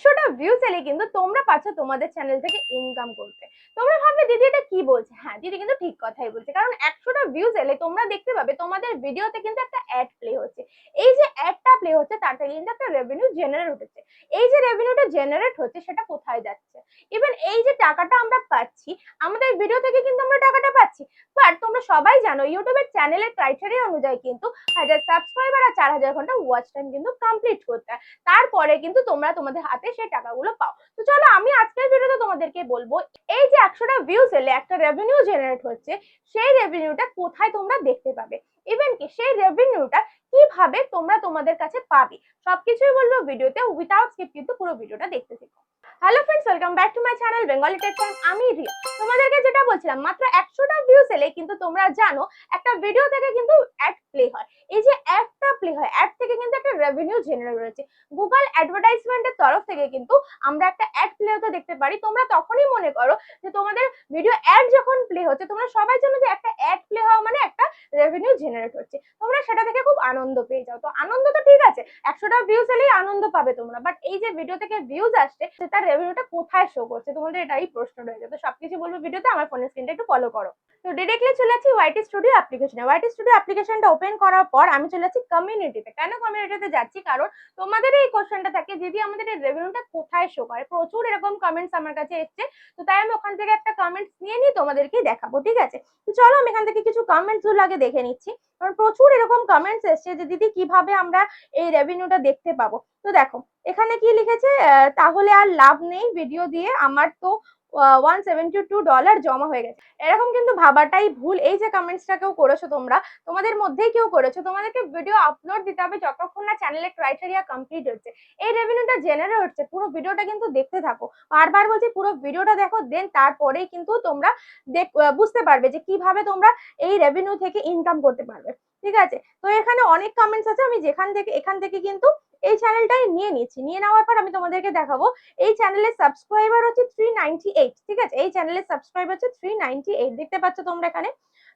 একশোটা ভিউজ এলে কিন্তু তোমরা পাচ্ছ তোমাদের চ্যানেল থেকে ইনকাম করতে। তোমরা ভাববে, দিদি, এটা কি বলছে? হ্যাঁ দিদি কিন্তু ঠিক কথাই বলছে। কারণ একশোটা ভিউজ এলে তোমরা দেখতে পাবে, তোমাদের ভিডিওতে কিন্তু একটা অ্যাড প্লে হচ্ছে। এই যে অ্যাডটা প্লে হচ্ছে তার থেকে কিন্তু একটা রেভিনিউ জেনারেট হচ্ছে। এই যে রেভিনিউটা জেনারেট হচ্ছে, সেটা কোথায় যাচ্ছে? ইভেন এই যে টাকাটা আমরা পাচ্ছি, আমাদের ভিডিও থেকে কিন্তু আমরা টাকাটা পাচ্ছি। বাট তোমরা সবাই জানো ইউটিউবের চ্যানেলের ক্রাইটেরিয়া অনুযায়ী কিন্তু হাজার সাবস্ক্রাইবার আর চার হাজার ঘণ্টা ওয়াচ টাইম কিন্তু কমপ্লিট করতে হয়। তারপরে কিন্তু তোমরা তোমাদের হাতে সেই টাকাগুলো পাও। তো চলো আমি আজকের ভিডিওতে তোমাদেরকে বলব, এই যে একশোটা ভিউজ এলে একটা রেভিনিউ জেনারেট হচ্ছে, সেই রেভিনিউটা কোথায় তোমরা দেখতে পাবে? ইভেন কি সেই রেভিনিউটা কীভাবে তোমরা তোমাদের কাছে পাবে? সবকিছুই বলব ভিডিওতে উইথাউট স্কিপ কিন্তু পুরো ভিডিওটা দেখতে থেকো। Hello friends welcome back to my channel Bengali tech আমি রিয়া। তোমাদেরকে যেটা বলছিলাম, মাত্র একশোটা এলে কিন্তু তোমরা জানো একটা ভিডিও থেকে কিন্তু অ্যাড প্লে হয়। এই যে অ্যাডটা প্লে হয় অ্যাড থেকে কিন্তু একটা রেভিনিউ জেনারেট হয়েছে। গুগল অ্যাডভার্টাইজমেন্টের তরফ থেকে কিন্তু আমরা একটা অ্যাড প্লে হতে দেখতে পারি। তোমরা তখনই মনে করো যে তোমাদের ভিডিও অ্যাড যখন প্লে হচ্ছে, তোমরা সবাই জানো যে একটা অ্যাড প্লে হওয়া মানে একটা রেভিনিউ জেনারেট হচ্ছে। তোমরা সেটা থেকে খুব আনন্দ পেয়ে যাও। তো আনন্দ তো ঠিক আছে, একশোটা ভিউজ এলেই আনন্দ পাবে তোমরা। বাট এই যে ভিডিও থেকে ভিউজ আসছে তার রেভিনিউটা কোথায় শো করছে, তোমাদের এটাই প্রশ্ন রয়েছে তো সবকিছু বলব ভিডিওতে আমার ফোনের স্ক্রিনটা একটু ফলো করো। তো ডিরেক্টলি চলে যাচ্ছি ওয়াইটি স্টুডিও অ্যাপ্লিকেশনে ওয়াইটি স্টুডিও অ্যাপ্লিকেশনটা ওপেন করার পর আমি চলে যাচ্ছি কমিউনিটিতে কেন কমিউনিটিতে যাচ্ছি? কারণ তোমাদের এই কোশ্চেনটা থাকে দিদি আমাদের এই রেভিনিউটা কোথায় শো করে? প্রচুর এরকম কমেন্টস আমার কাছে এসছে। তো তাই আমি ওখান থেকে একটা কমেন্টস নিয়ে নিয়ে তোমাদেরকে দেখাবো, ঠিক আছে? তো চলো আমি এখান থেকে কিছু কমেন্টসগুলো আগে দেখে নিচ্ছি। কারণ প্রচুর এরকম কমেন্টস এসছে যে, দিদি, কীভাবে আমরা এই রেভিনিউটা দেখতে পাবো? তো দেখো, এখানে কি লিখেছে? তাহলে আর লাভ নেই ভিডিও দিয়ে। আমার তো ওয়ান সেভেন্টি টু ডলার জমা হয়ে গেছে। এরকম কিন্তু ভাবাটাই ভুল। এই যে কমেন্টসটা কেউ করেছ তোমরা, তোমাদের মধ্যেই কেউ করেছ, তোমাদেরকে ভিডিও আপলোড দিতে হবে যতক্ষণ না চ্যানেলের ক্রাইটেরিয়া কমপ্লিট হচ্ছে। এই রেভিনিউটা জেনারেট হচ্ছে, পুরো ভিডিওটা কিন্তু দেখতে থাকো। বারবার বলছি, পুরো ভিডিওটা দেখো দেন তারপরেই কিন্তু তোমরা দেখ বুঝতে পারবে যে কীভাবে তোমরা এই রেভিনিউ থেকে ইনকাম করতে পারবে। ঠিক আছে? তো এখানে অনেক কমেন্টস আছে, আমি যেখান থেকে, এখান থেকে কিন্তু এই চ্যানেলটাই নিয়ে নিচ্ছি। নিয়ে নেওয়ার পর আমি তোমাদেরকে দেখাবো, এই চ্যানেলের সাবস্ক্রাইবার হচ্ছে থ্রি ঠিক আছে? এই চ্যানেলের সাবস্ক্রাইবার হচ্ছে থ্রি দেখতে পাচ্ছ তোমরা এখানে?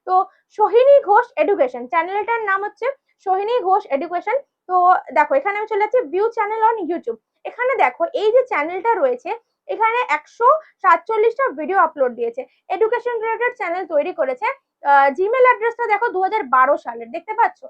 তো সোহিনী ঘোষ এডুকেশন চ্যানেলটার নাম হচ্ছে সোহিনী ঘোষ এডুকেশন তো দেখো, এখানে আমি চলে যাচ্ছি ভিউ চ্যানেল অন ইউটিউব এখানে দেখো, এই যে চ্যানেলটা রয়েছে, এখানে একশো সাতচল্লিশটা ভিডিও আপলোড দিয়েছে। এডুকেশন রিলেটেড চ্যানেল তৈরি করেছে। জিমেল অ্যাড্রেসটা দেখো দু হাজার বারো সালের, দেখতে পাচ্ছ?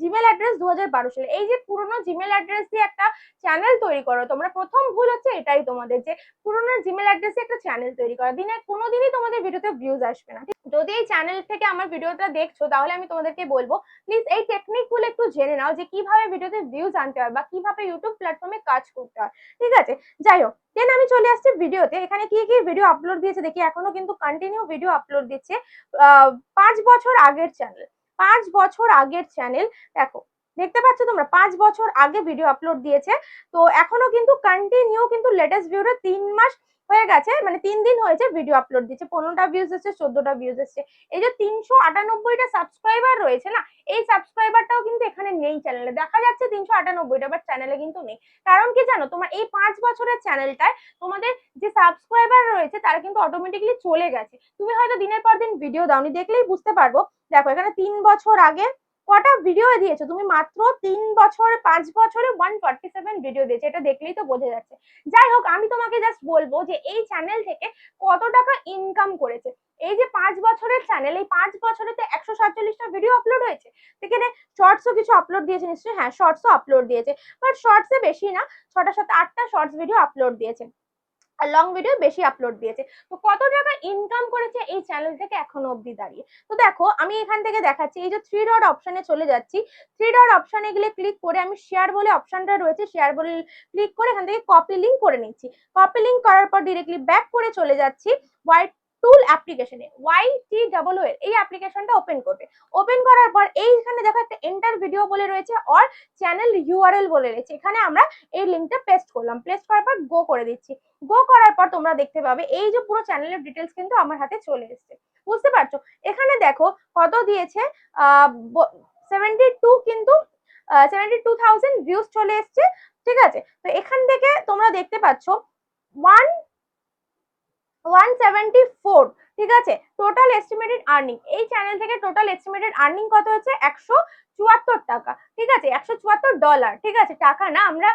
জিমেল অ্যাড্রেস দু হাজার বারো সালে এই যে পুরোনো জিমেল অ্যাড্রেস দিয়ে একটা চ্যানেল তৈরি করো, তোমরা প্রথম ভুল হচ্ছে এটাই তোমাদের যে পুরোনো জিমেল অ্যাড্রেসে একটা চ্যানেল তৈরি করা। দিনে কোনোদিনই তোমাদের ভিডিওতে ভিউজ আসবে না। যদি এই চ্যানেল থেকে আমার ভিডিওটা দেখছ, তাহলে আমি তোমাদেরকে বলব প্লিজ এই টেকনিকগুলো একটু জেনে নাও যে কীভাবে ভিডিওতে ভিউজ আনতে হয় বা কীভাবে ইউটিউব প্ল্যাটফর্মে কাজ করতে হয়। ঠিক আছে? যাই হোক দেন আমি চলে আসছি ভিডিওতে এখানে কি কি ভিডিও আপলোড দিয়েছে দেখি। এখনও কিন্তু কন্টিনিউ ভিডিও আপলোড দিচ্ছে। পাঁচ বছর আগের চ্যানেল পাঁচ বছর আগের চ্যানেল দেখো দেখতে পাচ্ছ তোমরা, পাঁচ বছর আগে ভিডিও আপলোড দিয়েছে। তো এখনও কিন্তু কন্টিনিউ কিন্তু লেটেস্ট ভিডিওটা তিন মাস হয়ে গেছে মানে তিন দিন হয়েছে ভিডিও আপলোড দিচ্ছে পনেরোটা ভিউজ এসছে, চোদ্দটা ভিউজ এসছে। এই যে তিনশো আটানব্বইটা সাবস্ক্রাইবার রয়েছে না, এই সাবস্ক্রাইবারটাও কিন্তু এখানে নেই চ্যানেলে দেখা যাচ্ছে তিনশো আটানব্বইটা বাট চ্যানেলে কিন্তু নেই। কারণ কি জানো, তোমার এই পাঁচ বছরের চ্যানেলটায় তোমাদের যে সাবস্ক্রাইবার রয়েছে, তারা কিন্তু অটোমেটিকলি চলে গেছে। তুমি হয়তো দিনের পর দিন ভিডিও দাওনি, দেখলেই বুঝতে পারব। দেখো, এখানে তিন বছর আগে কটা ভিডিও দিয়েছ? তুমি মাত্র তিন বছর, পাঁচ বছরে ওয়ান ফর্টি সেভেন ভিডিও দিয়েছে। এটা দেখলেই তো বোঝা যাচ্ছে। যাই হোক, আমি তোমাকে জাস্ট বলব যে এই চ্যানেল থেকে কত টাকা ইনকাম করেছে? এই যে পাঁচ বছরের চ্যানেল এই পাঁচ বছরে তো একশো সাতচল্লিশটা ভিডিও আপলোড হয়েছে। সেখানে শর্টসও কিছু আপলোড দিয়েছে নিশ্চয়ই? হ্যাঁ শর্টসও আপলোড দিয়েছে। বাট শর্টসে বেশি না, ছটা সাথে আটটা শর্টস ভিডিও আপলোড দিয়েছে। আর লং ভিডিও বেশি আপলোড দিয়েছে। তো কত টাকা ইনকাম করেছে এই চ্যানেল থেকে এখনও অবধি দাঁড়িয়ে? তো দেখো, আমি এখান থেকে দেখাচ্ছি, এই যে থ্রি ডট অপশানে চলে যাচ্ছি। থ্রি ডট অপশানে গেলে ক্লিক করে আমি শেয়ার বলে অপশানটা রয়েছে শেয়ার বলে ক্লিক করে এখান থেকে কপি লিঙ্ক করে নিচ্ছি। কপি লিঙ্ক করার পর ডিরেক্টলি ব্যাক করে চলে যাচ্ছি। হোয়াইট টুল অ্যাপ্লিকেশনে ওয়াই টি ডাবল এর এই অ্যাপ্লিকেশনটা ওপেন করবে। ওপেন করার পর এইখানে দেখো একটা এন্টার ভিডিও বলে রয়েছে আর চ্যানেল ইউআরএল বলে রয়েছে। এখানে আমরা এই লিঙ্কটা পেস্ট করলাম। পেস্ট করার পর গো করে দিচ্ছি। গো করার পর তোমরা দেখতে পাবে এই যে পুরো চ্যানেলের ডিটেলস কিন্তু আমার হাতে চলে এসেছে। বুঝতে পারছ? এখানে দেখো কত দিয়েছে? সেভেন্টি টু কিন্তু সেভেন্টি টু থাউজেন্ড ভিউজ চলে এসছে। ঠিক আছে? তো এখান থেকে তোমরা দেখতে পাচ্ছ ওয়ান ওয়ান সেভেন্টি ফোর ঠিক আছে? টোটাল এস্টিমেটেড আর্নিং এই চ্যানেল থেকে টোটাল এস্টিমেটেড আর্নিং কত হচ্ছে? একশো চুয়াত্তর টাকা, ঠিক আছে? একশো চুয়াত্তর ডলার ঠিক আছে? টাকা না, আমরা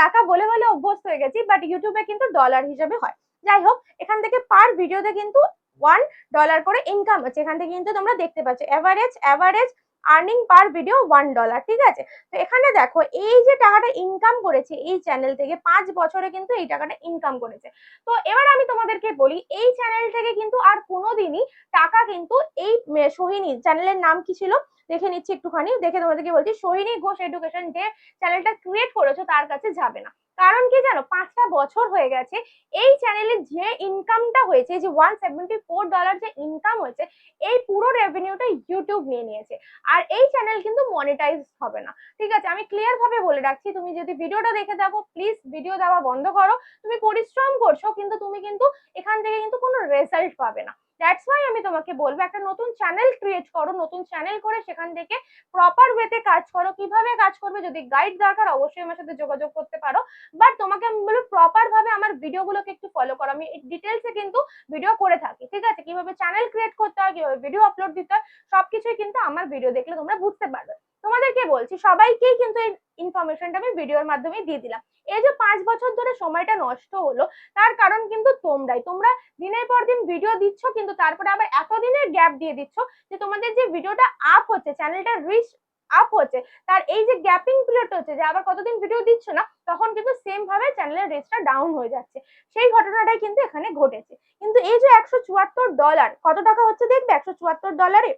টাকা বলে বলে অভ্যস্ত হয়ে গেছি বাট ইউটিউবে কিন্তু ডলার হিসেবে হয়। যাই হোক, এখান থেকে পার ভিডিওতে কিন্তু ওয়ান ডলার করে ইনকাম হচ্ছে। এখান থেকে কিন্তু তোমরা দেখতে পাচ্ছ average average earning per video one dollar ঠিক আছে? তো এখানে দেখো, এই যে টাকাটা ইনকাম করেছে এই চ্যানেল থেকে, পাঁচ বছরে কিন্তু এই টাকাটা ইনকাম করেছে। তো এবার আমি তোমাদেরকে বলি, এই চ্যানেল থেকে কিন্তু আর কোনোদিনই টাকা কিন্তু এই সোহিনী চ্যানেলের নাম কি ছিল? দেখে নিচ্ছি একটুখানি। দেখে তোমাদেরকে বলছি, সোহিনী ঘোষ এডুকেশন যে চ্যানেলটা ক্রিয়েট করেছ, তার কাছে যাবে না। কারণ কি জানো? পাঁচটা বছর হয়ে গেছে, এই চ্যানেলে যে ইনকামটা হয়েছে যে ওয়ান সেভেন্টি ফোর ডলার যে ইনকাম হয়েছে, এই পুরো রেভিনিউটা ইউটিউব নিয়ে নিয়েছে। আর এই চ্যানেল কিন্তু মনিটাইজ হবে না। ঠিক আছে, আমি ক্লিয়ার ভাবে বলে রাখছি, তুমি যদি ভিডিওটা দেখে থাকো প্লিজ ভিডিও দেওয়া বন্ধ করো। তুমি পরিশ্রম করছ, কিন্তু তুমি কিন্তু এখান থেকে কিন্তু কোনো রেজাল্ট পাবে না। দ্যাটস ওয়াই আমি তোমাকে বলব, একটা নতুন চ্যানেল ক্রিয়েট করো, নতুন চ্যানেল করে সেখান থেকে প্রপার ওয়েতে কাজ করো। কীভাবে কাজ করবে যদি গাইড দরকার, অবশ্যই আমার সাথে যোগাযোগ করতে পারো। বাট তোমাকে আমি বলব প্রপার ভাবে আমার ভিডিওগুলোকে একটু ফলো করো। আমি ডিটেলসে কিন্তু ভিডিও করে থাকি, ঠিক আছে? কীভাবে চ্যানেল ক্রিয়েট করতে হয়, কীভাবে ভিডিও আপলোড দিতে হয়, সবকিছুই কিন্তু আমার ভিডিও দেখলে তোমরা বুঝতে পারবে। তোমাদেরকে বলছি, সবাইকেই কিন্তু এই ইনফরমেশনটা আমি ভিডিওর মাধ্যমে দিয়ে দিলাম। এই যে পাঁচ বছর ধরে সময়টা নষ্ট হলো, তার কারণ কিন্তু তোমরাই। তোমরা দিনের পর দিন ভিডিও দিচ্ছ, কিন্তু তারপরে আবার এতদিনের গ্যাপ দিয়ে দিচ্ছ যে তোমাদের যে ভিডিওটা আপ হচ্ছে চ্যানেলটা রিচ আপ হচ্ছে, তার এই যে গ্যাপিং পিরিয়ড হচ্ছে যে আবার কতদিন ভিডিও দিচ্ছ না, তখন কিন্তু সেম ভাবে চ্যানেলের রিচটা ডাউন হয়ে যাচ্ছে। সেই ঘটনাটাই কিন্তু এখানে ঘটেছে। কিন্তু এই যে একশো চুয়াত্তর ডলার কত টাকা হচ্ছে দেখবে? একশো চুয়াত্তর ডলারে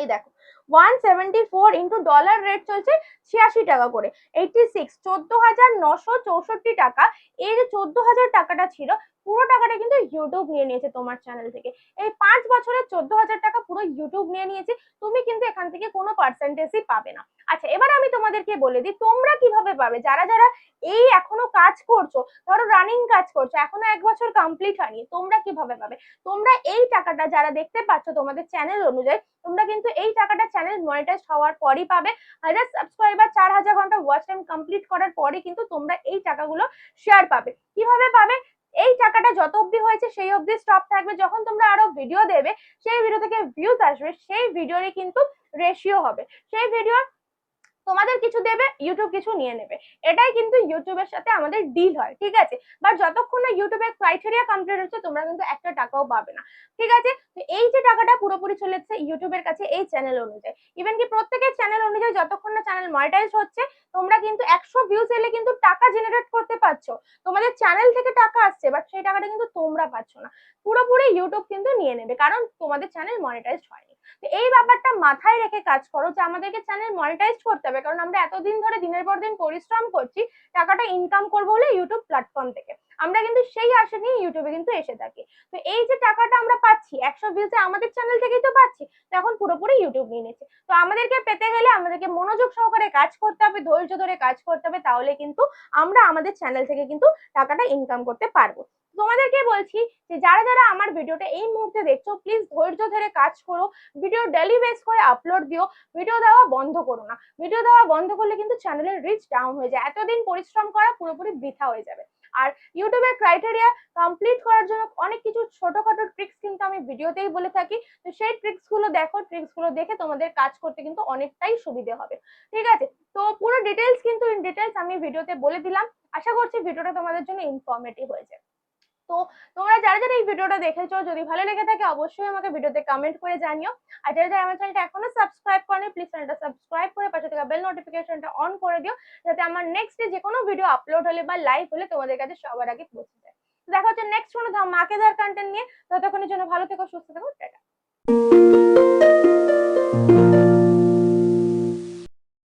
এই দেখো one seventy four into dollar rate চলছে ছিয়াশি টাকা করে। এইটি সিক্স চোদ্দ হাজার নশো চৌষট্টি টাকা, এই যে চোদ্দ হাজার টাকাটা ছিল পুরো টাকাটা কিন্তু ইউটিউব নিয়ে নিয়েছে তোমার চ্যানেল থেকে। এই পাঁচ বছরে চোদ্দ হাজার টাকা পুরো ইউটিউব নিয়ে নিয়েছে, তুমি কিন্তু এখান থেকে কোনো পার্সেন্টেজই পাবে না। আচ্ছা এবার আমি তোমাদেরকে বলে দিই, তোমরা কীভাবে পাবে? যারা যারা এই এখনও কাজ করছ, ধরো রানিং কাজ করছ, এখনও এক বছর কমপ্লিট হয়নি, তোমরা কীভাবে পাবে? তোমরা এই টাকাটা যারা দেখতে পাচ্ছ তোমাদের চ্যানেল অনুযায়ী, তোমরা কিন্তু এই টাকাটা চ্যানেল মনিটাইজ হওয়ার পরই পাবে। হাজার সাবস্ক্রাইবার চার হাজার ঘণ্টা ওয়াচ টাইম কমপ্লিট করার পরে কিন্তু তোমরা এই টাকাগুলো শেয়ার পাবে। কীভাবে পাবে? এই টাকাটা যত অবধি হয়েছে সেই অবধি স্টপ থাকবে। যখন তোমরা আরও ভিডিও দেবে, সেই ভিডিও থেকে ভিউজ আসবে, সেই ভিডিওরই কিন্তু রেশিও হবে। সেই ভিডিওর তোমাদের কিছু দেবে ইউটিউব কিছু নিয়ে নেবে। এটাই কিন্তু ইউটিউবের সাথে আমাদের ডিল হয়, ঠিক আছে? বাট যতক্ষণ না ইউটিউবের ক্রাইটেরিয়া কমপ্লিট হচ্ছে, তোমরা কিন্তু একটা টাকাও পাবে না, ঠিক আছে? তো এই যে টাকাটা পুরোপুরি চলে যাচ্ছে ইউটিউবের কাছে এই চ্যানেল অনুযায়ী। ইভেন কি প্রত্যেকের চ্যানেল অনুযায়ী যতক্ষণ না চ্যানেল মনিটাইজ হচ্ছে, তোমরা কিন্তু একশো ভিউজ এলে কিন্তু টাকা জেনারেট করতে পারছ। তোমাদের চ্যানেল থেকে টাকা আসছে বাট সেই টাকাটা কিন্তু তোমরা পাচ্ছ না। পুরোপুরি ইউটিউব কিন্তু নিয়ে নেবে, কারণ তোমাদের চ্যানেল মনিটাইজ হয়নি। তো এই ব্যাপারটা মাথায় রেখে কাজ করো যে আমাদেরকে চ্যানেল মনিটাইজ করতে হবে। কারণ আমরা এতদিন ধরে দিনের পর দিন পরিশ্রম করছি, টাকাটা ইনকাম করব বলে ইউটিউব প্ল্যাটফর্ম থেকে। আমরা কিন্তু সেই আশা নিয়ে ইউটিউবে কিন্তু এসে থাকি। তো এই যে টাকাটা আমরা পাচ্ছি, একশো ভিউজে আমাদের চ্যানেল থেকেই তো পাচ্ছি, তো এখন পুরোপুরি ইউটিউব নিয়ে নিচ্ছে। তো আমাদেরকে পেতে গেলে আমাদেরকে মনোযোগ সহকারে কাজ করতে হবে, ধৈর্য ধরে কাজ করতে হবে, তাহলে কিন্তু আমরা আমাদের চ্যানেল থেকে কিন্তু টাকাটা ইনকাম করতে পারব। তোমাদেরকে বলছি যে যারা যারা আমার ভিডিওটা এই মুহূর্তে দেখছ প্লিজ ধৈর্য ধরে কাজ করো। ভিডিও ডেলি বেস করে আপলোড দিও। ভিডিও দেওয়া বন্ধ করো না। ভিডিও দেওয়া বন্ধ করলে কিন্তু চ্যানেলের রিচ ডাউন হয়ে যায়। এতদিন পরিশ্রম করা পুরোপুরি বৃথা হয়ে যাবে। আর ইউটিউবের ক্রাইটেরিয়া কমপ্লিট করার জন্য অনেক কিছু ছোটখাটো ট্রিক্স কিন্তু আমি ভিডিওতেই বলে থাকি। তো সেই ট্রিক্সগুলো দেখো। ট্রিক্সগুলো দেখে তোমাদের কাজ করতে কিন্তু অনেকটাই সুবিধে হবে। ঠিক আছে? তো পুরো ডিটেলস কিন্তু ইন ডিটেলস আমি ভিডিওতে বলে দিলাম। আশা করছি ভিডিওটা তোমাদের জন্য ইনফরমেটিভ হয়েছে তো তোমরা যারা যারা এই ভিডিওটা দেখেছ, যদি ভালো লেগে থাকে, অবশ্যই আমাকে ভিডিওতে কমেন্ট করে জানিও। আর যারা যারা আমার চ্যানেলটা এখনও সাবস্ক্রাইব করেনি প্লিজ চ্যানেলটা সাবস্ক্রাইব করে পাশে থাকা বেল নোটিফিকেশনটা অন করে দিও, যাতে আমার নেক্সট যে কোনো ভিডিও আপলোড হলে বা লাইভ হলে তোমাদের কাছে সবার আগে পৌঁছে যায়। দেখা হচ্ছে নেক্সট কোনো মাকে ধর কন্টেন্ট নিয়ে। ততক্ষণের জন্য ভালো থেকো, সুস্থ থেকো, টাটা।